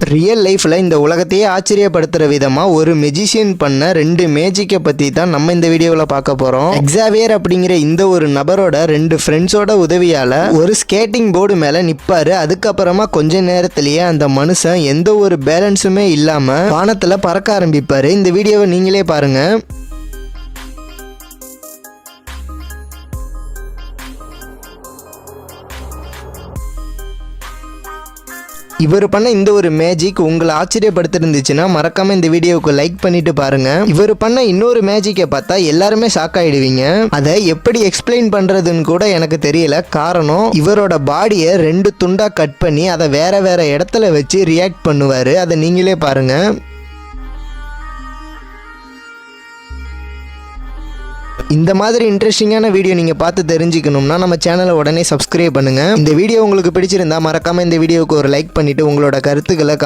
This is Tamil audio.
ரியல் லைஃப்பில் இந்த உலகத்தையே ஆச்சரியப்படுத்துகிற விதமாக ஒரு மெஜிஷியன் பண்ண ரெண்டு மேஜிக்கை பற்றி தான் நம்ம இந்த வீடியோவில் பார்க்க போகிறோம் எக்ஸாவியர் அப்படிங்கிற இந்த ஒரு நபரோட ரெண்டு ஃப்ரெண்ட்ஸோட உதவியால் ஒரு ஸ்கேட்டிங் போர்டு மேலே நிற்பாரு அதுக்கப்புறமா கொஞ்ச நேரத்திலேயே அந்த மனுஷன் எந்த ஒரு பேலன்ஸுமே இல்லாமல் வானத்தில் பறக்க ஆரம்பிப்பார். இந்த வீடியோவை நீங்களே பாருங்கள் இவர் பண்ண இந்த ஒரு மேஜிக் உங்களை ஆச்சரியப்படுத்திருந்துச்சுன்னா மறக்காம இந்த வீடியோவுக்கு லைக் பண்ணிட்டு பாருங்க. இவர் பண்ண இன்னொரு மேஜிக்கை பார்த்தா எல்லாருமே ஷாக் ஆயிடுவீங்க. அதை எப்படி எக்ஸ்பிளைன் பண்றதுன்னு கூட எனக்கு தெரியல. காரணம் இவரோட பாடியை ரெண்டு துண்டா கட் பண்ணி அதை வேற வேற இடத்துல வச்சு ரியாக்ட் பண்ணுவாரு. அதை நீங்களே பாருங்க. இந்த மாதிரி இன்ட்ரெஸ்டிங்கான வீடியோ நீங்கள் பார்த்து தெரிஞ்சுக்கணும்னா நம்ம சேனலை உடனே சப்ஸ்கிரைப் பண்ணுங்கள் இந்த வீடியோ உங்களுக்கு பிடிச்சிருந்தா மறக்காமல் இந்த வீடியோவுக்கு ஒரு லைக் பண்ணிவிட்டு உங்களோட கருத்துக்களை